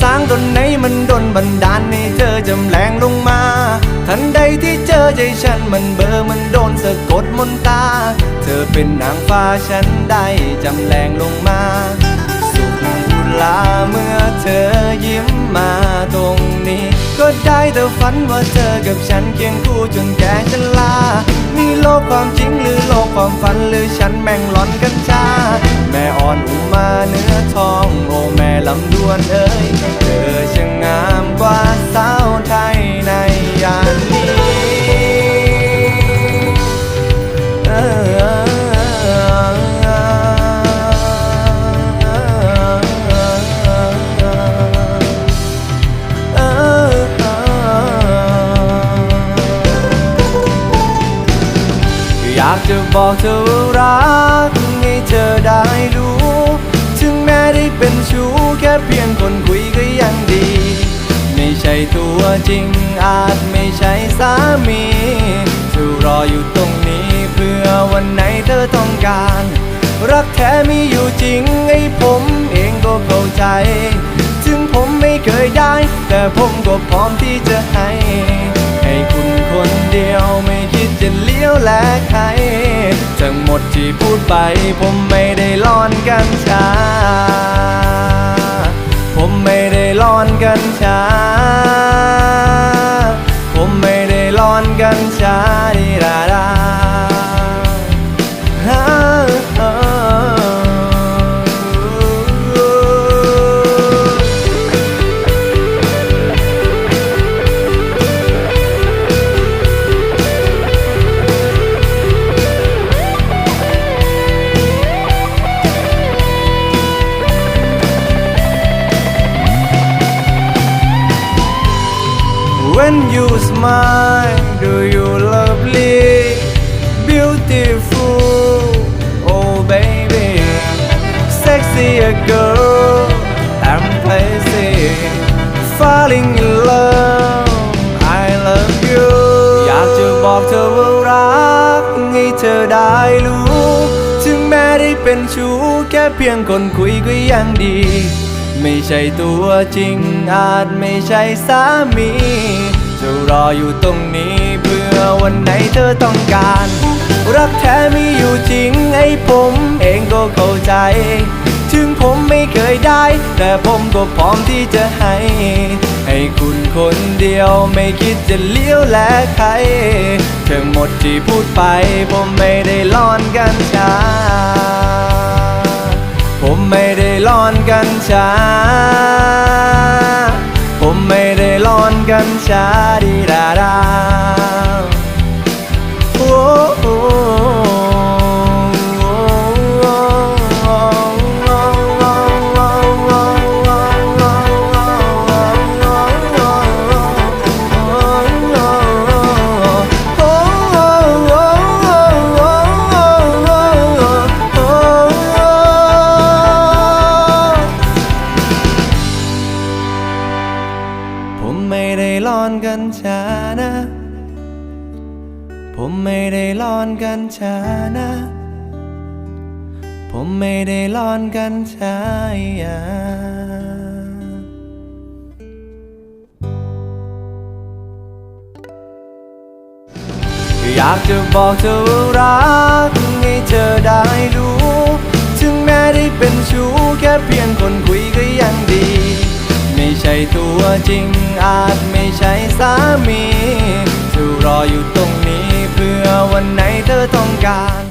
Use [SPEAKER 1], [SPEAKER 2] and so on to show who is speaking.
[SPEAKER 1] สางตนไหนมันดนบันดาลให้เธอจำแรงลงมา ทันใดที่เจอใจฉันมันเบอร์มันโดนสะกดมนตา เธอเป็นนางฟ้าฉันได้จำแรงลงมา สุขอุลาเมื่อเธอยิ้มมาตรงนี้ ก็ได้แต่ฝันว่าเธอกับฉันเคียงคู่จนแก่ชรามีโลกความจริงหรือโลกความฝันหรือฉันแม่งหลอนกันากจะบอกเธอว่ารักให้เธอได้รู้ ถึงแม้ได้เป็นชู้แค่เพียงคนคุยก็ยังดี ไม่ใช่ตัวจริงอาจไม่ใช่สามีจะรออยู่ตรงนี้เพื่อวันไหนเธอต้องการ รักแท้มีอยู่จริงไอ้ผมเองก็เข้าใจ ถึงผมไม่เคยได้ แต่ผมก็พร้อมที่จะให้ และใคร ทั้งหมดที่พูดไป ผมไม่ได้ล่อนกันชา ผมไม่ได้ล่อนกันชา When you smile, do you lovely, beautiful, oh baby, sexy a girl, I'm crazy, falling in love, I love you อยากจะบอกเธอว่ารักให้เธอได้รู้ ถึงแม้ได้เป็นชู้แค่เพียงคนคุยก็ยังดี ไม่ใช่ตัวจริง อาจไม่ใช่สามีจะรออยู่ตรงนี้เพื่อวันไหนเธอต้องการ รักแท้มีอยู่จริงไอ้ผมเองก็เข้าใจ ถึงผมไม่เคยได้ แต่ผมก็พร้อมที่จะให้ ให้คุณคนเดียวไม่คิดจะเลี้ยวแลใครทั้งหมดที่พูดไป ผมไม่ได้ล่อนกันชา ผมไม่ได้ กันชา ผมไม่ได้ร้อนกันชาดี ไม่ได้ล่อนกันชานะ ผมไม่ได้ล่อนกันชานะ ผมไม่ได้ล่อนกันชายาอยากจะบอกเธอว่ารักให้เธอได้รู้ ถึงแม้ได้เป็นชู้แค่เพียงคนคุยก็ยังดี ช่ตัวจริงอาจไม่ใช่สามีจะรออยู่ตรงนี้เพื่อวันไหนเธอต้องการ